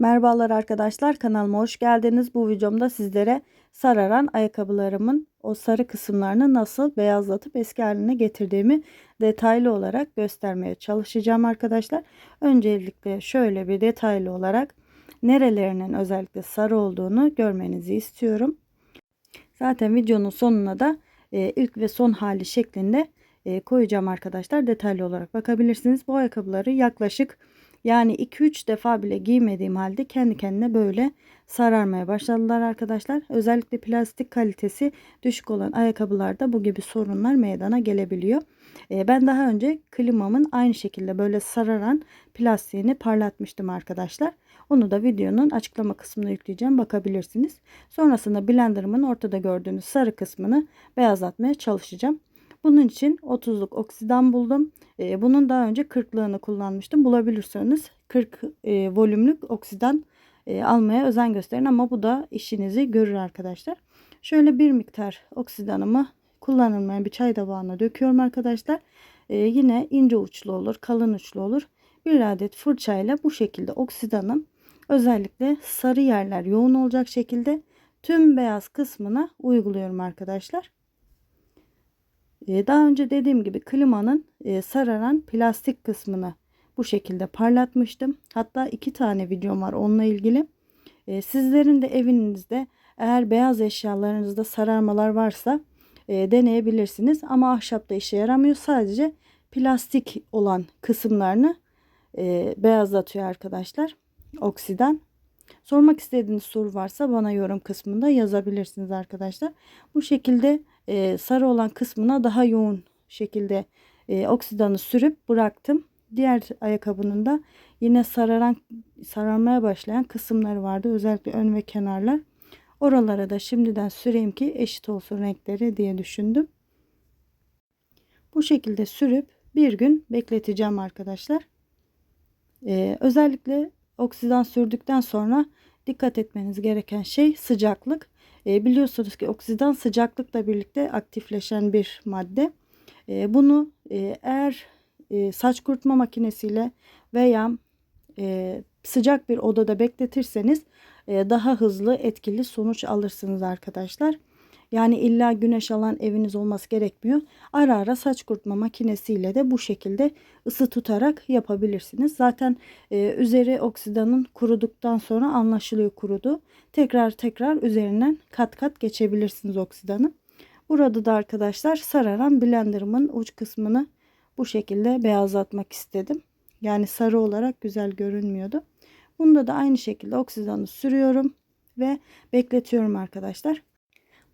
Merhabalar arkadaşlar kanalıma hoş geldiniz. Bu videomda sizlere sararan ayakkabılarımın o sarı kısımlarını nasıl beyazlatıp eski haline getirdiğimi detaylı olarak göstermeye çalışacağım arkadaşlar. Öncelikle şöyle bir detaylı olarak nerelerinin özellikle sarı olduğunu görmenizi istiyorum. Zaten videonun sonuna da e, ilk ve son hali şeklinde e, koyacağım arkadaşlar. Detaylı olarak bakabilirsiniz. Bu ayakkabıları yaklaşık yani 2-3 defa bile giymediğim halde kendi kendine böyle sararmaya başladılar arkadaşlar. Özellikle plastik kalitesi düşük olan ayakkabılarda bu gibi sorunlar meydana gelebiliyor. Ee, ben daha önce klimamın aynı şekilde böyle sararan plastiğini parlatmıştım arkadaşlar. Onu da videonun açıklama kısmına yükleyeceğim bakabilirsiniz. Sonrasında blenderımın ortada gördüğünüz sarı kısmını beyazlatmaya çalışacağım. Bunun için 30'luk oksidan buldum. Ee, bunun daha önce 40'lığını kullanmıştım. Bulabilirseniz 40 e, volümlük oksidan e, almaya özen gösterin ama bu da işinizi görür arkadaşlar. Şöyle bir miktar oksidanımı kullanılmayan bir çay tabağına döküyorum arkadaşlar. Ee, yine ince uçlu olur, kalın uçlu olur. Bir adet fırçayla bu şekilde oksidanım özellikle sarı yerler yoğun olacak şekilde tüm beyaz kısmına uyguluyorum arkadaşlar. Ee, daha önce dediğim gibi klimanın e, sararan plastik kısmını bu şekilde parlatmıştım. Hatta iki tane videom var onunla ilgili. Ee, sizlerin de evinizde eğer beyaz eşyalarınızda sararmalar varsa e, deneyebilirsiniz. Ama ahşapta işe yaramıyor. Sadece plastik olan kısımlarını e, beyazlatıyor arkadaşlar. Oksiden. Sormak istediğiniz soru varsa bana yorum kısmında yazabilirsiniz arkadaşlar. Bu şekilde e, sarı olan kısmına daha yoğun şekilde e, oksidanı sürüp bıraktım. Diğer ayakkabının da yine sararan sararmaya başlayan kısımları vardı. Özellikle ön ve kenarlar. Oralara da şimdiden süreyim ki eşit olsun renkleri diye düşündüm. Bu şekilde sürüp bir gün bekleteceğim arkadaşlar. Ee, özellikle oksidan sürdükten sonra dikkat etmeniz gereken şey sıcaklık. E, biliyorsunuz ki oksidan sıcaklıkla birlikte aktifleşen bir madde. E, bunu e, eğer e, saç kurutma makinesiyle veya e, sıcak bir odada bekletirseniz e, daha hızlı etkili sonuç alırsınız arkadaşlar. Yani illa güneş alan eviniz olması gerekmiyor. Ara ara saç kurutma makinesiyle de bu şekilde ısı tutarak yapabilirsiniz. Zaten e, üzeri oksidanın kuruduktan sonra anlaşılıyor kurudu. Tekrar tekrar üzerinden kat kat geçebilirsiniz oksidanı. Burada da arkadaşlar sararan blenderımın uç kısmını bu şekilde beyazlatmak istedim. Yani sarı olarak güzel görünmüyordu. Bunda da aynı şekilde oksidanı sürüyorum ve bekletiyorum arkadaşlar.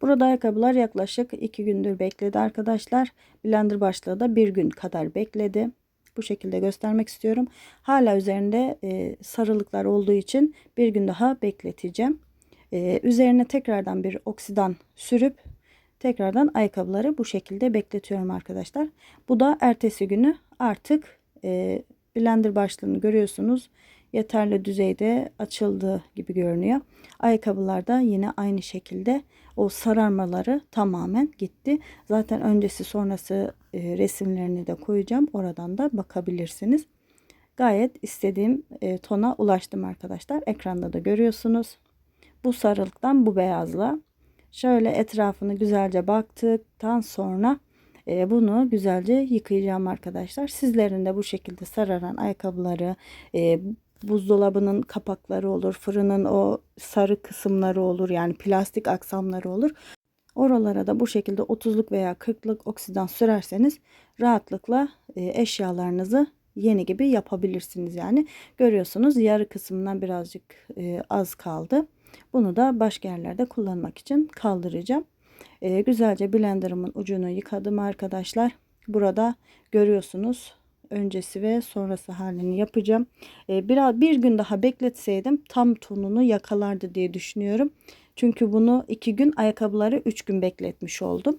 Burada ayakkabılar yaklaşık 2 gündür bekledi arkadaşlar. Blender başlığı da 1 gün kadar bekledi. Bu şekilde göstermek istiyorum. Hala üzerinde e, sarılıklar olduğu için bir gün daha bekleteceğim. E, üzerine tekrardan bir oksidan sürüp tekrardan ayakkabıları bu şekilde bekletiyorum arkadaşlar. Bu da ertesi günü artık e, blender başlığını görüyorsunuz yeterli düzeyde açıldığı gibi görünüyor. Ayakkabılarda yine aynı şekilde o sararmaları tamamen gitti. Zaten öncesi sonrası e, resimlerini de koyacağım. Oradan da bakabilirsiniz. Gayet istediğim e, tona ulaştım arkadaşlar. Ekranda da görüyorsunuz. Bu sarılıktan bu beyazla. Şöyle etrafını güzelce baktıktan sonra e, bunu güzelce yıkayacağım arkadaşlar. Sizlerin de bu şekilde sararan ayakkabıları, e, buzdolabının kapakları olur, fırının o sarı kısımları olur yani plastik aksamları olur. Oralara da bu şekilde 30'luk veya 40'lık oksidan sürerseniz rahatlıkla e, eşyalarınızı yeni gibi yapabilirsiniz yani. Görüyorsunuz yarı kısmından birazcık e, az kaldı. Bunu da başka yerlerde kullanmak için kaldıracağım. E, güzelce blenderımın ucunu yıkadım arkadaşlar. Burada görüyorsunuz öncesi ve sonrası halini yapacağım. Ee, biraz bir gün daha bekletseydim tam tonunu yakalardı diye düşünüyorum. Çünkü bunu iki gün ayakkabıları üç gün bekletmiş oldum.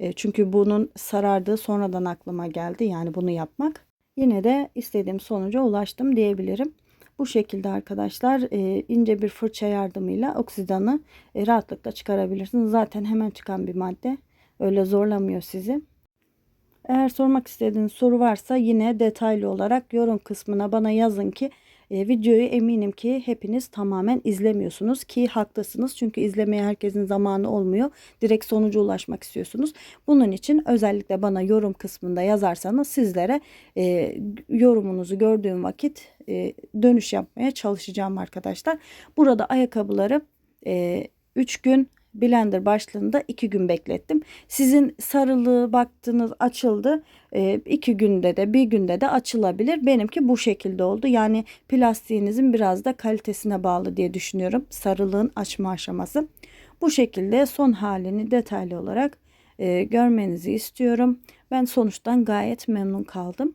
Ee, çünkü bunun sarardığı sonradan aklıma geldi yani bunu yapmak. Yine de istediğim sonuca ulaştım diyebilirim. Bu şekilde arkadaşlar e, ince bir fırça yardımıyla oksidanı e, rahatlıkla çıkarabilirsiniz. Zaten hemen çıkan bir madde. Öyle zorlamıyor sizi. Eğer sormak istediğiniz soru varsa yine detaylı olarak yorum kısmına bana yazın ki E, videoyu eminim ki hepiniz tamamen izlemiyorsunuz ki haklısınız. Çünkü izlemeye herkesin zamanı olmuyor. Direkt sonuca ulaşmak istiyorsunuz. Bunun için özellikle bana yorum kısmında yazarsanız sizlere e, yorumunuzu gördüğüm vakit e, dönüş yapmaya çalışacağım arkadaşlar. Burada ayakkabıları 3 gün blender başlığında 2 gün beklettim. Sizin sarılığı baktınız açıldı. 2 günde de bir günde de açılabilir. Benimki bu şekilde oldu. Yani plastiğinizin biraz da kalitesine bağlı diye düşünüyorum. Sarılığın açma aşaması. Bu şekilde son halini detaylı olarak e, görmenizi istiyorum. Ben sonuçtan gayet memnun kaldım.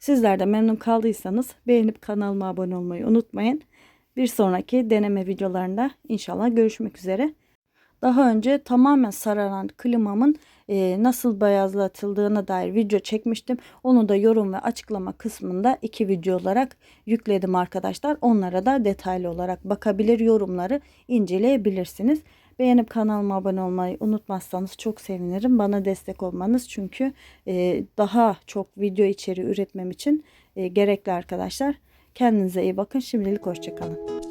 Sizler de memnun kaldıysanız beğenip kanalıma abone olmayı unutmayın. Bir sonraki deneme videolarında inşallah görüşmek üzere. Daha önce tamamen sararan klimamın e, nasıl beyazlatıldığına dair video çekmiştim. Onu da yorum ve açıklama kısmında iki video olarak yükledim arkadaşlar. Onlara da detaylı olarak bakabilir, yorumları inceleyebilirsiniz. Beğenip kanalıma abone olmayı unutmazsanız çok sevinirim. Bana destek olmanız çünkü e, daha çok video içeriği üretmem için e, gerekli arkadaşlar. Kendinize iyi bakın. Şimdilik hoşçakalın.